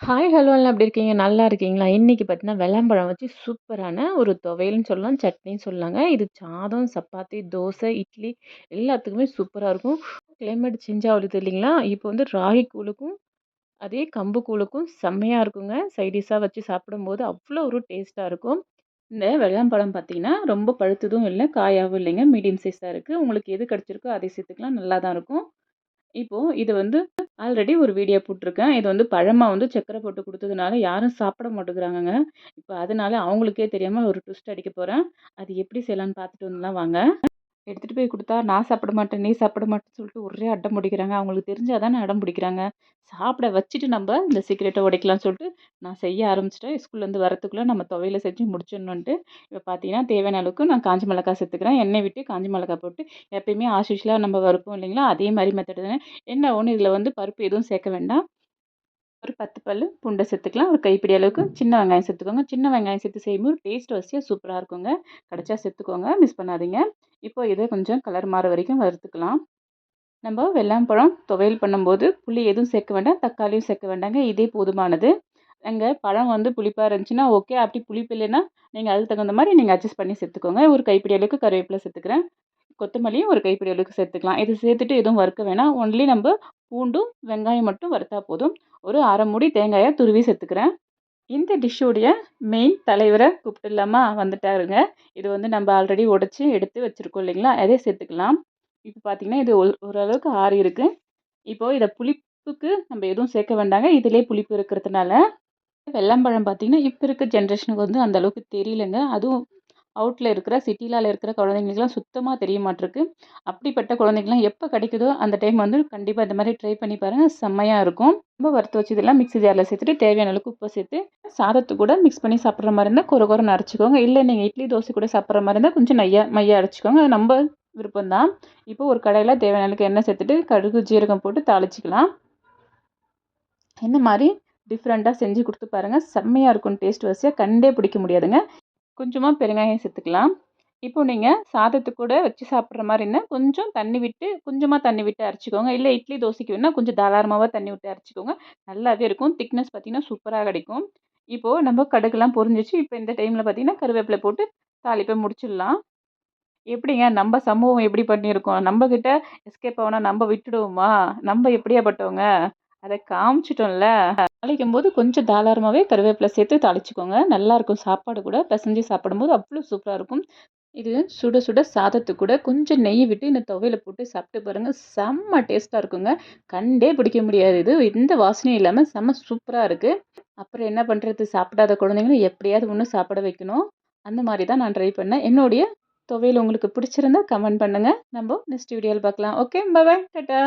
Hi hello எல்லாம் எப்படி இருக்கீங்க? நல்லா இருக்கீங்களா? இன்றைக்கி பார்த்தீங்கன்னா வெள்ளாம்பழம் வச்சு சூப்பரான ஒரு துவையல்னு சொல்லலாம். சட்னின்னு சொல்லலாங்க இது சாதம் சப்பாத்தி தோசை இட்லி எல்லாத்துக்குமே சூப்பராக இருக்கும். கிளைமேட் சேஞ்ச் ஆகுது இல்லைங்களா இப்போ வந்து ராகி கூழுக்கும் அதே கம்பு கூழுக்கும் செம்மையாக இருக்குங்க. சைடிஷாக வச்சு சாப்பிடும்போது அவ்வளோ ஒரு டேஸ்ட்டாக இருக்கும். இந்த வெள்ளாம்பழம் பார்த்தீங்கன்னா ரொம்ப பழுத்ததும் இல்லை காயாகவும் இல்லைங்க. மீடியம் சைஸாக இருக்குது உங்களுக்கு எது கிடச்சிருக்கோ அதை சேர்த்துக்கலாம். நல்லா தான் இருக்கும். இப்போது இது வந்து ஆல்ரெடி ஒரு வீடியோ போட்டிருக்கேன். இது வந்து பழமாக வந்து சக்கரை போட்டு கொடுத்ததுனால யாரும் சாப்பிட மாட்டேங்கிறாங்கங்க. இப்போ அதனால அவங்களுக்கே தெரியாமல் ஒரு ட்விஸ்ட் அடிக்க போகிறேன் அது எப்படி செய்யலான்னு பார்த்துட்டு வந்துலாம் வாங்க. எடுத்துகிட்டு போய் கொடுத்தா நான் சாப்பிட மாட்டேன் நீ சாப்பிட மாட்டேன்னு சொல்லிட்டு ஒரே அடம் பிடிக்கிறாங்க. அவங்களுக்கு தெரிஞ்சால் தானே அடம் பிடிக்கிறாங்க. சாப்பிட வச்சுட்டு நம்ம இந்த சீக்கிரட்டை உடைக்கலாம்னு சொல்லிட்டு நான் செய்ய ஆரம்பிச்சிட்டேன். ஸ்கூல்லேருந்து வரத்துக்குள்ளே நம்ம துவையில செஞ்சு முடிச்சிடணுன்ட்டு இப்போ பார்த்தீங்கன்னா தேவையான அளவுக்கு நான் காஞ்சி மிளகாய் சேர்த்துக்கிறேன். எண்ணெய் விட்டு காஞ்சி மிளகாய் போட்டு எப்பயுமே ஆசிஷியலாக நம்ம வறுப்போம் இல்லைங்களா? அதே மாதிரி மெத்தட் தானே. என்ன ஒன்று இதில் வந்து பருப்பு எதுவும் சேர்க்க வேண்டாம். ஒரு பத்து பல் பூண்டை சேர்த்துக்கலாம். ஒரு கைப்பிடி அளவுக்கு சின்ன வெங்காயம் சேர்த்துக்கோங்க. சின்ன வெங்காயம் சேர்த்து செய்யும்போது டேஸ்ட் வசதியாக சூப்பராக இருக்குங்க. கிடச்சா சேர்த்துக்கோங்க. மிஸ் பண்ணாதீங்க. இப்போ இதை கொஞ்சம் கலர் மாற வரைக்கும் வறுத்துக்கலாம். நம்ம வெள்ளாம்பழம் துவையல் பண்ணும்போது புளி எதுவும் சேர்க்க வேண்டாம். தக்காளியும் சேர்க்க வேண்டாங்க. இதே போதுமானது. அங்கே பழம் வந்து புளிப்பாக இருந்துச்சுன்னா ஓகே அப்படி புளிப்பு இல்லைன்னா நீங்கள் அதுக்கு தகுந்த மாதிரி நீங்கள் அட்ஜஸ்ட் பண்ணி சேர்த்துக்கோங்க. ஒரு கைப்பிடி அளவுக்கு கருவேப்பிலை சேர்த்துக்கிறேன். கொத்தமல்லியும் ஒரு கைப்பிடி அளவுக்கு சேர்த்துக்கலாம். இது சேர்த்துட்டு எதுவும் வறுக்க வேணாம். ஒன்லி நம்ம பூண்டும் வெங்காயம் மட்டும் வறுத்தா போதும். ஒரு அரை மூடி தேங்காயை துருவி சேர்த்துக்கிறேன். இந்த டிஷ்ஷுடைய மெயின் தலைவரை கூப்பிட்டுலாமா வந்துட்டாருங்க. இது வந்து நம்ம ஆல்ரெடி உடச்சி எடுத்து வச்சுருக்கோம் இல்லைங்களா? அதே சேர்த்துக்கலாம். இப்போ பார்த்தீங்கன்னா இது ஓரளவுக்கு ஆறி இருக்குது இப்போது இதை புளிப்புக்கு நம்ம எதுவும் சேர்க்க வேண்டாங்க. இதிலே புளிப்பு இருக்கிறதுனால. வெள்ளம்பழம் பார்த்திங்கன்னா இப்போ இருக்க ஜென்ரேஷனுக்கு வந்து அந்தளவுக்கு தெரியலங்க. அதுவும் அவுட்டில் இருக்கிற சிட்டிலால் இருக்கிற குழந்தைங்களுக்குலாம் சுத்தமாக தெரிய மாட்டிருக்கு. அப்படிப்பட்ட குழந்தைங்களாம் எப்போ கிடைக்குதோ அந்த டைம் வந்து கண்டிப்பாக இந்த மாதிரி ட்ரை பண்ணி பாருங்கள் செம்மையாக இருக்கும். ரொம்ப வறுத்து வச்சதெல்லாம் மிக்ஸி ஜாரில் சேர்த்துட்டு தேவையான அளவுக்கு உப்பு சேர்த்து சாதத்து கூட மிக்ஸ் பண்ணி சாப்பிட்ற மாதிரி இருந்தால் குறை குறை அரைச்சிக்கோங்க. இல்லை நீங்கள் இட்லி தோசை கூட சாப்பிட்ற மாதிரி இருந்தால் கொஞ்சம் நையா மையாக அரைச்சிக்கோங்க. அது நம்ம விருப்பம் தான் இப்போ ஒரு கடையில் தேவையான அளவுக்கு எண்ணெய் சேர்த்துட்டு கடுகு ஜீரகம் போட்டு தாளிச்சிக்கலாம். இந்த மாதிரி டிஃப்ரெண்ட்டாக செஞ்சு கொடுத்து பாருங்கள் செம்மையாக இருக்கும். டேஸ்ட் வசதியாக கண்டே பிடிக்க முடியாதுங்க. கொஞ்சமாக பெருங்காயம் சேர்த்துக்கலாம். இப்போ நீங்கள் சாதத்துக்கூட வச்சு சாப்பிட்ற மாதிரின்னா கொஞ்சம் தண்ணி விட்டு கொஞ்சமாக தண்ணி விட்டு அரைச்சிக்கோங்க. இல்லை இட்லி தோசைக்கு வேணால் கொஞ்சம் தாராளமாக தண்ணி விட்டு அரைச்சிக்கோங்க. நல்லாவே இருக்கும். திக்னஸ் பார்த்திங்கன்னா சூப்பராக கிடைக்கும். இப்போது நம்ம கடுகுலாம் பொரிஞ்சிச்சு இப்போ இந்த டைமில் பார்த்திங்கன்னா கருவேப்பிலை போட்டு தாளிப்பை முடிச்சிடலாம். எப்படிங்க? நம்ம சமூகம் எப்படி பண்ணியிருக்கோம்? நம்மக்கிட்ட எஸ்கேப் ஆகணும் நம்ம விட்டுடுவோமா? நம்ம எப்படியாப்பட்டவங்க? அதை காமிச்சிட்டோம்ல. தாளிக்கும் போது கொஞ்சம் தாராளமாகவே கருவேப்பிலை சேர்த்து தாளிச்சிக்கோங்க. நல்லாயிருக்கும் சாப்பாடு கூட. பிசைஞ்சு சாப்பிடும்போது அவ்வளோ சூப்பராக இருக்கும் இது சுட சுட சாதத்து கூட கொஞ்சம் நெய் விட்டு இந்த துவையில் போட்டு சாப்பிட்டு பாருங்கள் செம்ம டேஸ்ட்டாக இருக்குங்க. கண்டே பிடிக்க முடியாது இது. எந்த வாசனையும் இல்லாமல் செம்ம சூப்பராக இருக்குது அப்புறம் என்ன பண்ணுறது சாப்பிடாத குழந்தைங்களும் எப்படியாவது ஒன்று சாப்பிட வைக்கணும். அந்த மாதிரி தான் நான் ட்ரை பண்ணேன். என்னுடைய துவையல் உங்களுக்கு பிடிச்சிருந்தா கமெண்ட் பண்ணுங்கள் நம்ம நெக்ஸ்ட் வீடியோவில் பார்க்கலாம். Okay bye ta-ta.